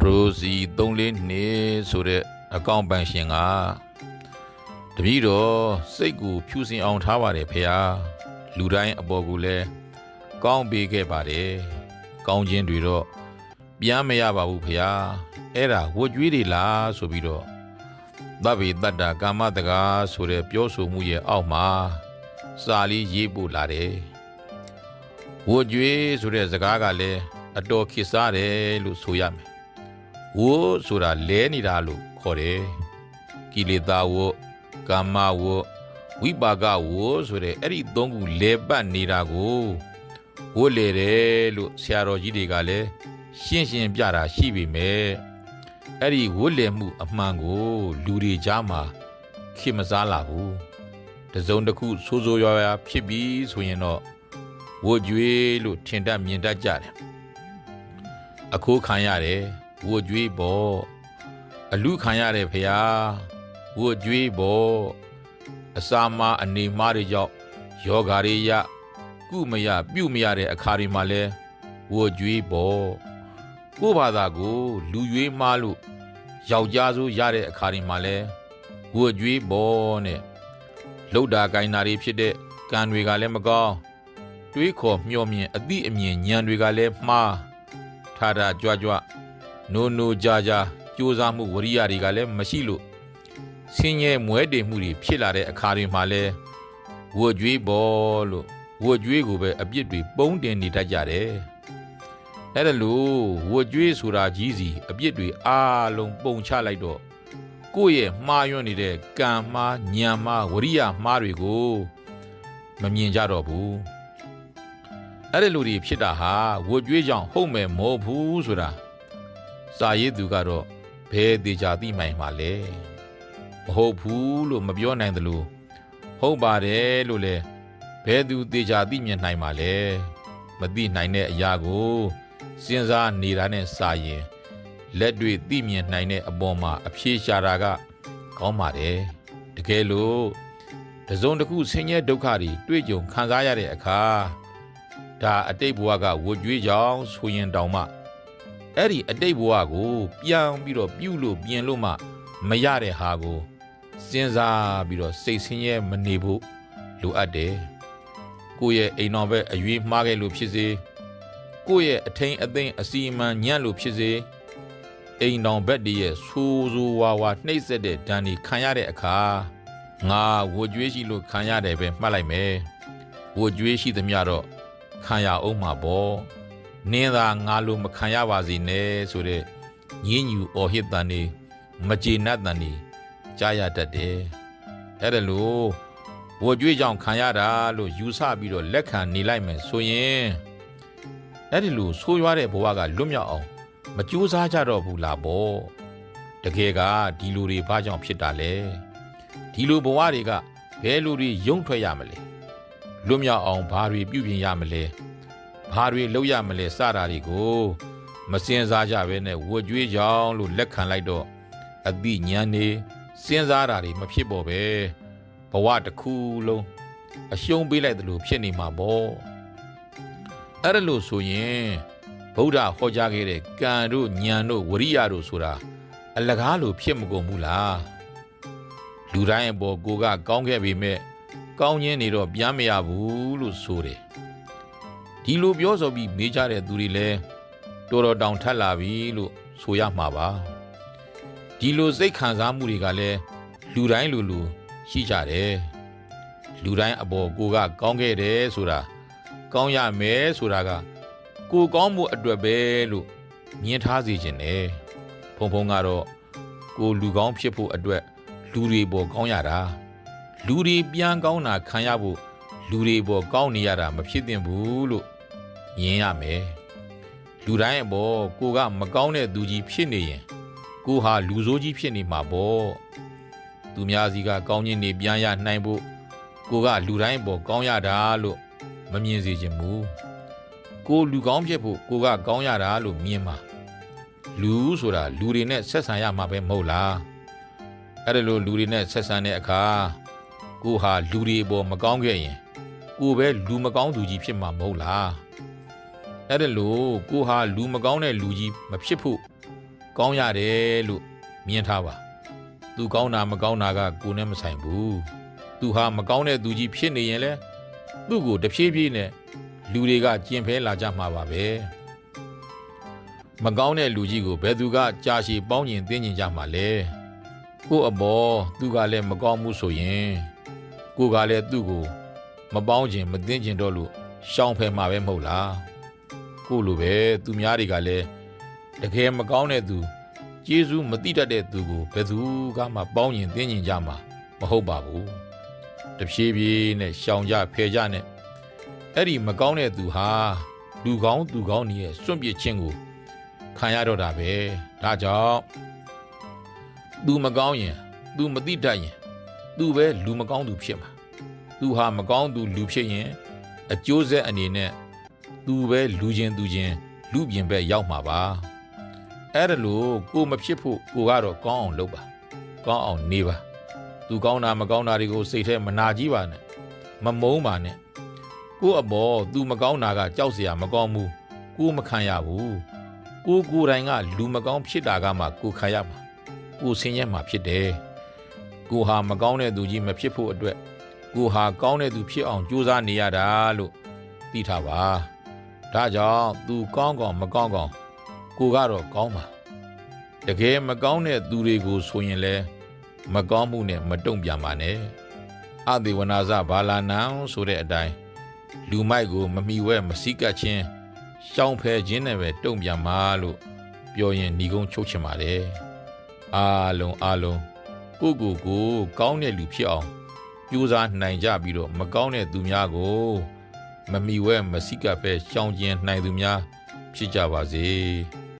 ပရိုစီ342ဆိုတဲ့အကောင့်ပန်ရှင်ကတပည့်တော်စိတ်ကိုဖြူစင်အောင်ထားပါတယ်ဖေဟာလူတိုင်းအပေါ်ကိုလည်းကောင်းပေးခဲ့ပါတယ်ကောင်းခြင်းတွေတော့ပြန်မရပါဘူးဖေဟာအဲ့ဒါဝတ်ကြွေးတွေလားဆိုပြီးတော့သဗ္ဗေတတ္တကာမတကာဆိုတဲ့ပြောဆိုမှုရဲ့အောက်မှာစာလေးရေးပို့လာတယ်ဝတ်ကြွေးဆိုတဲ့စကားကလည်းအတော်ခေတ်စားတယ်လို့ဆိုရမယ် ဝိုးဆိုတာလဲနေတာလို့ခေါ်တယ်ကိလေသာဝိုးကာမဝိုးဝိပါကဝိုးဆိုတဲ့အဲ့ဒီသုံးခုလဲပတ်နေတာကိုဝိုးလေတယ်လို့ဆရာတော်ကြီးတွေကလည်းရှင်းရှင်းပြတာရှိပြီမဲ့အဲ့ဒီဝိုးလေမှုအမှန်ကိုလူတွေကြားမှာခေတ်မစားလာဘူးတစ်စုံတစ်ခုဆိုးဆိုးရွားရွားဖြစ်ပြီးဆိုရင်တော့ဝိုးကြွေးလို့ထင်တတ်မြင်တတ်ကြတယ်အခိုးခံရတယ် ဝို့ကြွေးပေါ့အလူခံရတယ်ဖရာဝို့ကြွေးပေါ့အစာမအနေမားတွေကြောင့်ယောဂါတွေရကုမရပြုတ်မရတဲ့အခါတွေမှာလဲဝို့ကြွေးပေါ့ကိုယ့်ဘာသာကို လူရွေးမားလို့ယောက်ျားစိုးရတဲ့အခါတွေမှာလဲဝို့ကြွေးပေါ့နဲ့လှုပ်တာကိုင်းတာတွေဖြစ်တဲ့ကံတွေကလည်းမကောင်းတွေးခေါ်မျှော်မြင်အသည့်အမြင်ဉာဏ်တွေကလည်းမှားထားတာကြွကြွ နိုးနိုးကြာကြာကြိုးစားမှုဝရိယတွေကလည်းမရှိလို့ဆင်းရဲမွဲတေမှုတွေဖြစ်လာတဲ့အခါတွေမှာလဲဝွကြွေးပေါ်လို့ဝွကြွေးကိုပဲအပြစ်တွေပုံတင်နေတတ်ကြတယ်အဲ့ဒါလို့ဝွကြွေးဆိုတာကြီးစီအပြစ်တွေအားလုံးပုံချလိုက်တော့ကိုယ့်ရဲ့မှားယွင်းနေတဲ့ကံမှားညံမှားဝရိယမှားတွေကိုမမြင်ကြတော့ဘူးအဲ့ဒီလူတွေဖြစ်တာဟာဝွကြွေးကြောင့်ဟုတ်မယ်မဟုတ်ဘူးဆိုတာ စာရေးသူကတော့ဘယ်သေးချာသိမှန်မှာလဲမဟုတ်ဘူးလို့မပြောနိုင်တယ်လို့ဟုတ်ပါတယ်လို့လည်းဘယ်သူသေးချာသိမြင်နိုင်မှာလဲမသိနိုင်တဲ့အရာကိုစဉ်းစားနေတာနဲ့စာရင်လက်တွေ့သိမြင်နိုင်တဲ့အပေါ်မှာအဖြေရှာတာကကောင်းပါတယ်တကယ်လို့တစုံတစ်ခုဆင်းရဲဒုက္ခတွေတွေ့ကြုံခံစားရတဲ့အခါဒါအတိတ်ဘဝကဝတ်ကြွေးကြောင်ဆိုရင်တောင်မှ အဲ့ဒီအတိတ်ဘဝကိုပြန်ပြီးတော့ပြုလို့ပြင်လို့မှမရတဲ့ဟာကိုစဉ်းစားပြီးတော့စိတ်ဆင်းရဲမနေဖို့လိုအပ်တယ်ကိုယ့်ရဲ့အိမ်တော်ဘက်အရွေးမှားခဲ့လို့ဖြစ်စေကိုယ့်ရဲ့အထိန်အသိမ်းအစီအမံညံ့လို့ဖြစ်စေအိမ်တော်ဘက်တည်းရဲ့ဆိုးဆိုးဝါးဝါနှိပ်စက်တဲ့ဒဏ်တွေခံရတဲ့အခါငါဝွကြွေးရှိလို့ခံရတယ်ပဲမှတ်လိုက်မယ်ဝွကြွေးရှိသမျှတော့ခံရအောင်မှာပေါ့ နင်းသာငါလိုမခံရပါစေနဲ့ဆိုတဲ့ညင်းညူအော်ဟစ်တန်နေမကြေနပ်တန်နေကြားရတတ်တယ်အဲ့ဒါလို့ဝွကြွေးကြောင့်ခံရတာလို့ယူဆပြီးတော့လက်ခံနေလိုက်မယ်ဆိုရင်အဲ့ဒီလိုဆိုးရွားတဲ့ဘဝကလွတ်မြောက်အောင်မကြိုးစားကြတော့ဘူးလားပေါ့တကယ်ကဒီလူတွေဘာကြောင့်ဖြစ်တာလဲဒီလိုဘဝတွေကဘယ်လူတွေယုံထွက်ရမလဲလွတ်မြောက်အောင်ဘာတွေပြုပြင်ရမလဲ ဘာတွေလုပ်ရမလဲစတာတွေကိုမစင်စားကြဘဲနဲ့ဝွကြွေးကြောင်လို့လက်ခံလိုက်တော့အတိညာနေစဉ်းစားတာတွေမဖြစ်ပေါ်ပဲဘဝတစ်ခုလုံးအရှုံးပေးလိုက်သလိုဖြစ်နေမှာပေါ့အဲ့ဒါလို့ဆိုရင်ဗုဒ္ဓဟောကြားခဲ့တဲ့ကံတို့ဉာဏ်တို့ဝရိယတို့ဆိုတာအလကားလိုဖြစ်မကုန်ဘူးလားလူတိုင်းအပေါ်ကိုကကောင်းခဲ့ပေမဲ့ကောင်းခြင်းနေတော့ပြန်မရဘူးလို့ဆိုတယ် ဒီလိုပြောဆိုပြီးမေးကြတဲ့သူတွေလည်းတော်တော်တောင်ထက်လာပြီလို့ဆိုရမှာပါဒီလိုစိတ်ခံစားမှုတွေကလည်းလူတိုင်းလူလူရှိကြတယ်လူတိုင်းအပေါ်ကိုကကောင်းခဲ့တယ်ဆိုတာကောင်းရမယ်ဆိုတာကကိုကောင်းမှုအတွက်ပဲလို့မြင်ထားစေခြင်းနဲ့ဖုံဖုံကတော့ကိုလူကောင်းဖြစ်ဖို့အတွက်လူတွေပေါ်ကောင်းရတာလူတွေပြန်ကောင်းတာခံရဖို့လူတွေပေါ်ကောင်းနေရတာမဖြစ်သင့်ဘူးလို့ မြင်ရမယ်လူတိုင်းအပေါ်ကိုကမကောင်းတဲ့သူကြီးဖြစ်နေရင်ကိုဟာလူဆိုးကြီးဖြစ်နေမှာပေါ့သူများစီကကောင်းခြင်းနေပြန်ရနိုင်ဖို့ကိုကလူတိုင်းပေါ်ကောင်းရတာလို့မမြင်စေချင်ဘူးကိုလူကောင်းဖြစ်ဖို့ကိုကကောင်းရတာလို့မြင်မှာလူဆိုတာလူတွေနဲ့ဆက်ဆံရမှာပဲမဟုတ်လားအဲ့ဒါလို့လူတွေနဲ့ဆက်ဆံတဲ့အခါကိုဟာလူတွေပေါ်မကောင်းခဲ့ရင်ကိုပဲလူမကောင်းသူကြီးဖြစ်မှာမဟုတ်လား အဲ့ဒါလို့ကိုဟာလူမကောင်းတဲ့လူကြီးမဖြစ်ဖို့ကောင်းရတယ်လို့မြင်ထားပါသူကောင်းတာမကောင်းတာကကိုယ်နဲ့မဆိုင်ဘူးသူဟာမကောင်းတဲ့သူကြီးဖြစ်နေရင်လဲသူ့ကိုတဖြည်းဖြည်းနဲ့လူတွေကကျင်ဖဲလာကြမှာပါပဲမကောင်းတဲ့လူကြီးကိုဘယ်သူကကြာရှည်ပေါင်းကျင်သိကျင်ကြမှာလဲကို့အဘောသူကလည်းမကောင်းမှုဆိုရင်ကိုကလည်းသူ့ကို မပေါင်းကျင်မသိကျင်တော့လို့ရှောင်ဖယ်မှာပဲမဟုတ်လား ကိုလိုပဲသူများတွေကလည်းတကယ်မကောင်းတဲ့သူကျေးဇူးမတိတတ်တဲ့သူကိုဘယ်သူကမှပေါင်းရင်တင်းကျင်ကြမှာမဟုတ်ပါဘူးတဖြည်းဖြည်းနဲ့ရှောင်ကြဖယ်ကြနဲ့အဲ့ဒီမကောင်းတဲ့သူဟာလူကောင်းသူကောင်းကြီးရဲ့စွန့်ပစ်ခြင်းကိုခံရတော့တာပဲဒါကြောင့်သူမကောင်းရင်သူမတိတတ်ရင်သူပဲလူမကောင်းသူဖြစ်မှာသူဟာမကောင်းသူလူဖြစ်ရင်အကျိုးဆက်အနေနဲ့ သူပဲလူချင်းသူချင်းလူပြင်ဘက်ရောက်မှာပါအဲ့ဒါလို့ကိုမဖြစ်ဖို့ကိုကတော့ကောင်းအောင်လုပ်ပါကောင်းအောင်နေပါသူကောင်းတာမကောင်းတာတွေကိုစိတ်ထဲမနာကြည့်ပါနဲ့မမုန်းပါနဲ့ကိုအမောသူမကောင်းတာကကြောက်စရာမကောင်းဘူးကိုမခံရဘူးကိုကိုတိုင်ကလူမကောင်းဖြစ်တာကမှကိုခံရမှာကိုဆင်းရဲမှာဖြစ်တယ်ကိုဟာမကောင်းတဲ့သူကြီးမဖြစ်ဖို့အတွက်ကိုဟာကောင်းတဲ့သူဖြစ်အောင်ကြိုးစားနေရတာလို့သိထားပါ ဒါကြောင့် तू ကောင်းကောင်းမကောင်းကောင်းကိုကတော့ကောင်းပါတကယ်မကောင်းတဲ့သူတွေကိုဆိုရင်လဲမကောင်းမှုနဲ့မတုံ့ပြန်ပါနဲ့အသေဝနာဇဘာလာနံဆိုတဲ့အတိုင်းလူမိုက်ကိုမမီဝဲမစိကတ်ချင်းရှောင်းဖယ်ခြင်းနဲ့ပဲတုံ့ပြန်ပါလို့ပြောရင်ညီကုန်းချုပ်ချင်ပါတယ်အားလုံးအားလုံးကိုကိုကိုကောင်းတဲ့လူဖြစ်အောင်ကြိုးစားနိုင်ကြပြီးတော့မကောင်းတဲ့သူများကို မမီဝဲမစိကပ်ပဲရှောင်းကျင်နိုင်သူများဖြစ်ကြပါစေ။